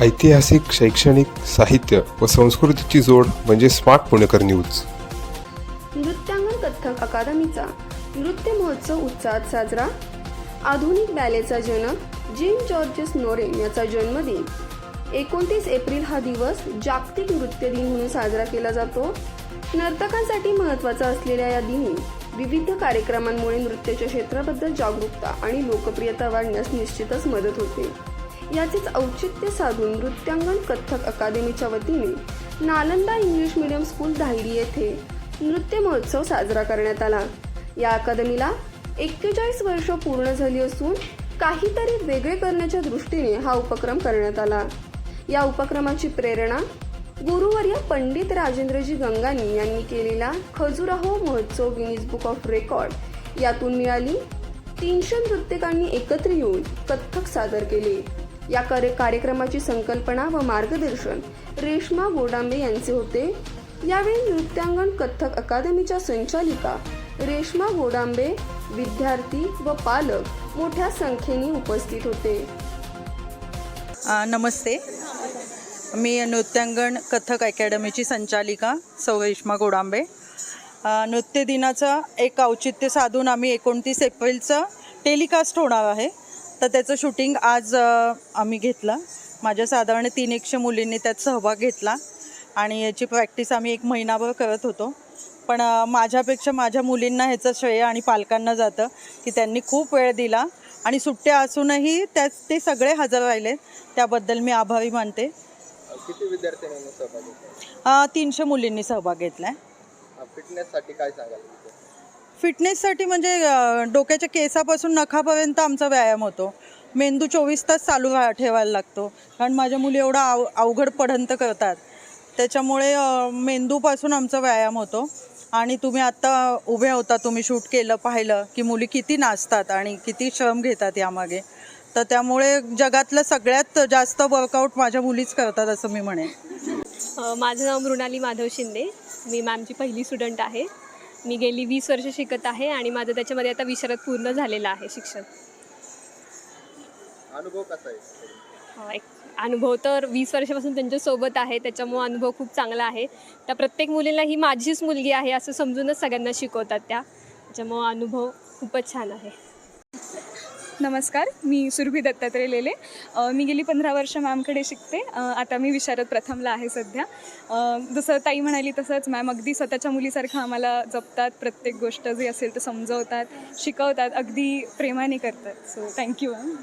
ऐतिहासिक शैक्षणिक साहित्य व संस्कृतीची जोड म्हणजे स्मार्ट पुणेकर न्यूज. नृत्यांगण कथ्थक अकादमीचा नृत्य महोत्सव उत्साहात साजरा. आधुनिक बॅलेचा जनक जिम जॉर्जेस नोरेन याचा जन्मदिन. एकोणतीस एप्रिल हा दिवस जागतिक नृत्य दिन म्हणून साजरा केला जातो. नर्तकांसाठी महत्त्वाचा असलेल्या या दिनी विविध कार्यक्रमांमुळे नृत्याच्या क्षेत्राबद्दल जागरूकता आणि लोकप्रियता वाढण्यास निश्चितच मदत होते. याचेच औचित्य साधून नृत्यांगण कथ्थक अकादमीच्या वतीने Nalanda English medium school Dhayari येथे नृत्य महोत्सव साजरा करण्यात आला. या अकादमीला एक्केचाळीस वर्ष पूर्ण झाली असून काहीतरी वेगळे करण्याच्या दृष्टीने हा उपक्रम करण्यात आला. या उपक्रमाची प्रेरणा गुरुवर्य पंडित राजेंद्रजी गंगानी यांनी केलेला खजुराहो महोत्सव गिनीज बुक ऑफ रेकॉर्ड यातून मिळाली. तीनशे नृत्यकांनी एकत्र येऊन कथ्थक सादर केले. या कार्य कार्यक्रमाची संकल्पना व मार्गदर्शन रेश्मा गोडांबे यांचे होते. यावेळी नृत्यांगण कथ्थक अकादमीच्या संचालिका रेश्मा गोडांबे विद्यार्थी व पालक मोठ्या संख्येने उपस्थित होते. आ, नमस्ते. मी नृत्यांगण कथक अकॅडमीची संचालिका सौ रेश्मा गोडांबे. नृत्य दिनाचं एक औचित्य साधून आम्ही एकोणतीस एप्रिलचं टेलिकास्ट होणार आहे. तर त्याचं शूटिंग आज आम्ही घेतलं. माझ्या साधारण तीन एकशे मुलींनी त्यात सहभाग घेतला. आणि याची प्रॅक्टिस आम्ही एक महिनाभर करत होतो. पण माझ्यापेक्षा माझ्या मुलींना ह्याचं श्रेय आणि पालकांना जातं की त्यांनी खूप वेळ दिला. आणि सुट्ट्या असूनही त्या ते सगळे हजर राहिले. त्याबद्दल मी आभारी मानते. किती विद्यार्थ्यांनी सहभाग घेतला? तीनशे मुलींनी सहभाग घेतला आहे फिटनेससाठी काय सांगाल? फिटनेससाठी म्हणजे डोक्याच्या केसापासून नखापर्यंत आमचा व्यायाम होतो. मेंदू चोवीस तास चालू रा ठेवायला लागतो. कारण माझ्या मुली एवढा आव अवघड पडंत करतात. त्याच्यामुळे मेंदूपासून आमचा व्यायाम होतो. आणि तुम्ही आत्ता उभे होता तुम्ही शूट केलं पाहिलं की मुली किती नाचतात आणि किती श्रम घेतात यामागे. तर त्यामुळे जगातलं सगळ्यात जास्त वर्कआउट माझ्या मुलीच करतात असं मी म्हणेन. माझं नाव मृणाली माधव शिंदे. मी मॅमची पहिली स्टुडंट आहे. मी गेली वीस वर्ष शिकत आहे आणि माझं त्याच्यामध्ये आता विशारद पूर्ण झालेलं आहे शिक्षण. अनुभव कसा आहे? अ, एक अनुभव तर वीस वर्षापासून त्यांच्यासोबत आहे त्याच्यामुळे अनुभव खूप चांगला आहे. त्या प्रत्येक मुलीला ही माझीच मुलगी आहे असं समजूनच सगळ्यांना शिकवतात त्या. त्याच्यामुळं अनुभव खूपच छान आहे. नमस्कार मी सुरभी दत्तात्रय लेले. मी गेली पंधरा वर्ष मॅमकडे शिकते. आता मी विशारद प्रथमला आहे सध्या. जसं ताई म्हणाली तसंच मॅम अगदी स्वतःच्या मुलीसारखं आम्हाला जपतात प्रत्येक गोष्ट जी असेल ते समजवतात शिकवतात अगदी प्रेमाने करतात. So thank you ma'am